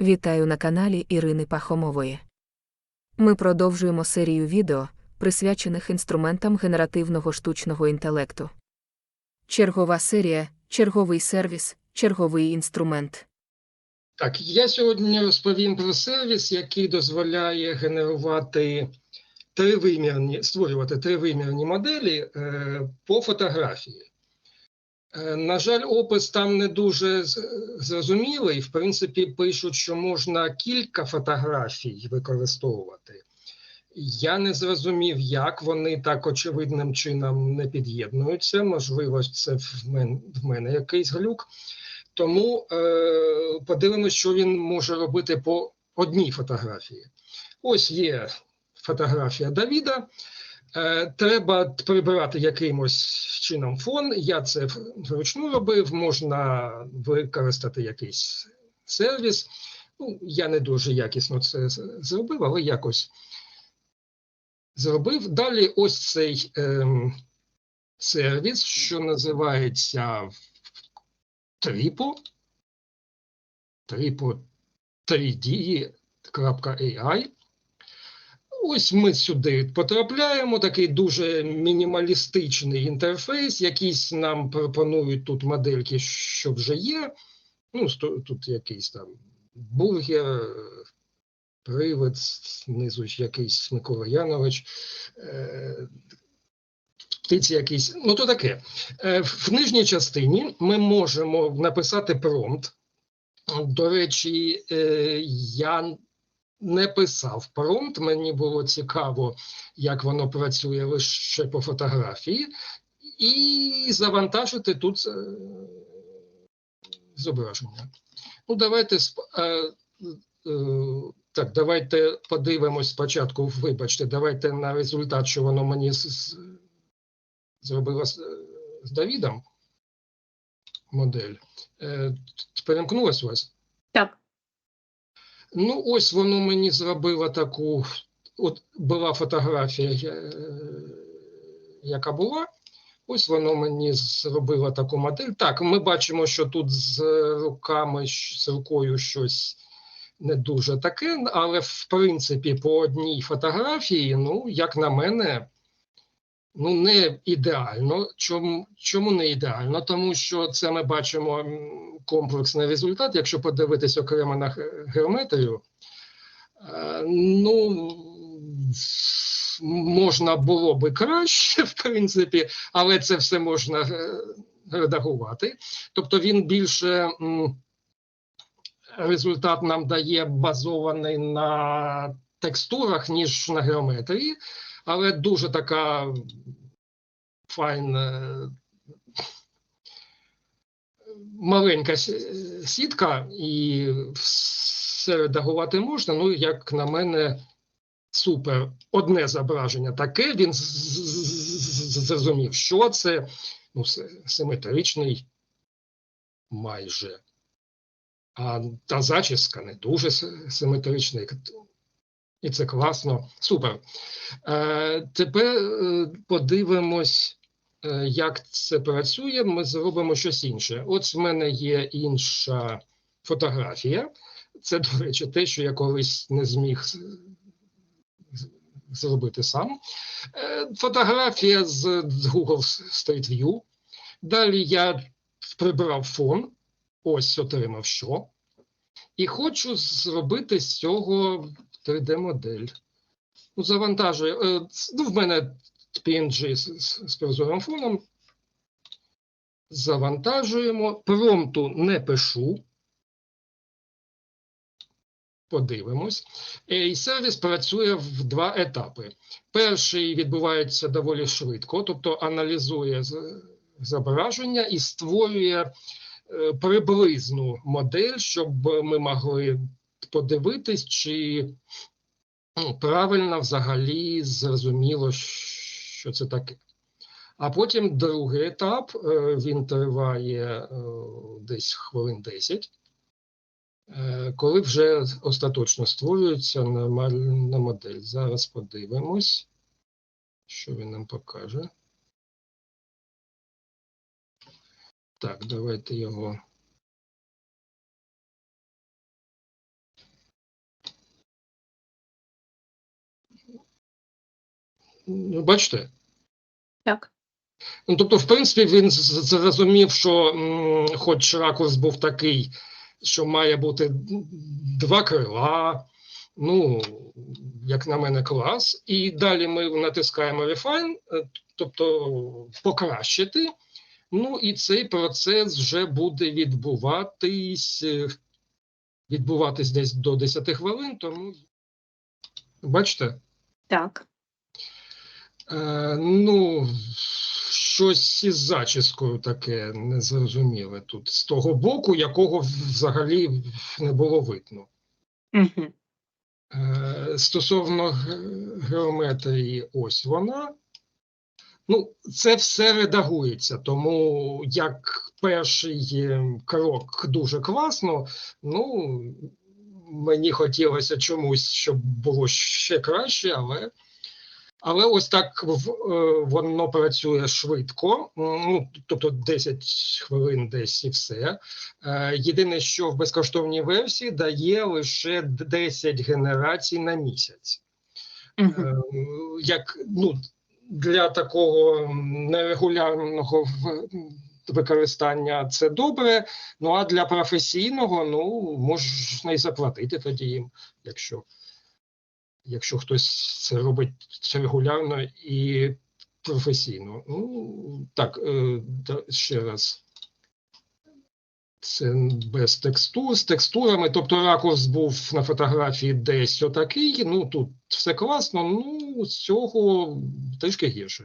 Вітаю на каналі Ірини Пахомової. Ми продовжуємо серію відео, присвячених інструментам генеративного штучного інтелекту. Чергова серія, черговий сервіс, черговий інструмент. Так, я сьогодні розповім про сервіс, який дозволяє генерувати тривимірні, створювати тривимірні моделі е, по фотографії. Е, на жаль, опис там не дуже зрозумілий. В принципі, пишуть, що можна кілька фотографій використовувати. Я не зрозумів, як вони так очевидним чином не під'єднуються. Можливо, це в мене, в мене якийсь глюк. Тому е, подивимось, що він може робити по одній фотографії. Ось є фотографія Давіда. Е, треба прибирати якимось чином фон. Я це вручну робив, можна використати якийсь сервіс. Ну, я не дуже якісно це зробив, але якось зробив. Далі ось цей ем, сервіс, що називається Tripo, Tripo 3D.ai. Ось ми сюди потрапляємо, такий дуже мінімалістичний інтерфейс, якісь нам пропонують тут модельки, що вже є. Ну, тут якийсь там бургер, привид, знизу якийсь Микола Янович, е, птиці якісь, ну то таке. Е, В нижній частині ми можемо написати промпт. До речі, е, я не писав промпт, мені було цікаво, як воно працює лише по фотографії, і завантажити тут е, зображення. Ну, давайте е, е, так, давайте подивимось спочатку. Вибачте, давайте на результат, що воно мені зробило з, з Давідом модель. Перемкнулась у вас? Так, Ну, ось воно мені зробило таку. От була фотографія, е, яка була. Ось воно мені зробило таку модель. Так, ми бачимо, що тут з руками, з рукою щось не дуже таке, але в принципі по одній фотографії, ну, як на мене, ну, не ідеально. Чому, чому не ідеально? Тому що це ми бачимо комплексний результат. Якщо подивитись окремо на геометрію, е, ну можна було би краще, в принципі, але це все можна е, редагувати. Тобто він більше результат нам дає базований на текстурах, ніж на геометрії, але дуже така файна маленька сітка, і все редагувати можна. Ну, як на мене, супер. Одне зображення таке, він зрозумів, що це ну, симетричний майже. А та зачіска не дуже симетрична. І це класно. Супер. Е, тепер е, подивимось, е, як це працює. Ми зробимо щось інше. От в мене є інша фотографія. Це, до речі, те, що я колись не зміг зробити сам. Е, Фотографія з Google Street View. Далі я прибрав фон, ось отримав що. І хочу зробити з цього 3D-модель. Ну, завантажую. е, Ну, в мене PNG з, з, прозорим фоном. Завантажуємо. Промпту не пишу. Подивимось. І сервіс працює в два етапи. Перший відбувається доволі швидко, тобто аналізує зображення і створює е, приблизну модель, щоб ми могли подивитись, чи ну, правильно взагалі зрозуміло, що це таке. А потім другий етап, е, він триває е, десь хвилин 10, е, коли вже остаточно створюється нормальна модель. Зараз подивимось, що він нам покаже. Так, давайте його Бачите? Так. Ну, тобто, в принципі, він зрозумів, що м, хоч ракурс був такий, що має бути два крила, ну, як на мене, клас. І далі ми натискаємо Refine, е, тобто покращити. Ну і цей процес вже буде відбуватись, е, відбуватись десь до 10 хвилин, тому бачите? Так. Е, ну, щось із зачіскою таке незрозуміле тут, з того боку, якого взагалі не було видно. Угу. Е, стосовно геометрії, ось вона. Ну, це все редагується, тому як перший крок дуже класно, ну, мені хотілося чомусь, щоб було ще краще, але, але ось так е, воно працює швидко, ну, тобто 10 хвилин десь і все. Е, Єдине, що в безкоштовній версії дає лише 10 генерацій на місяць. Угу. Е, Як ну, для такого нерегулярного використання це добре. Ну а для професійного, ну можна і заплатити тоді їм, якщо, якщо хтось це робить регулярно і професійно. Ну так, е, ще раз. Це без текстур, з текстурами, тобто ракурс був на фотографії десь отакий, ну тут все класно, ну з цього трішки гірше.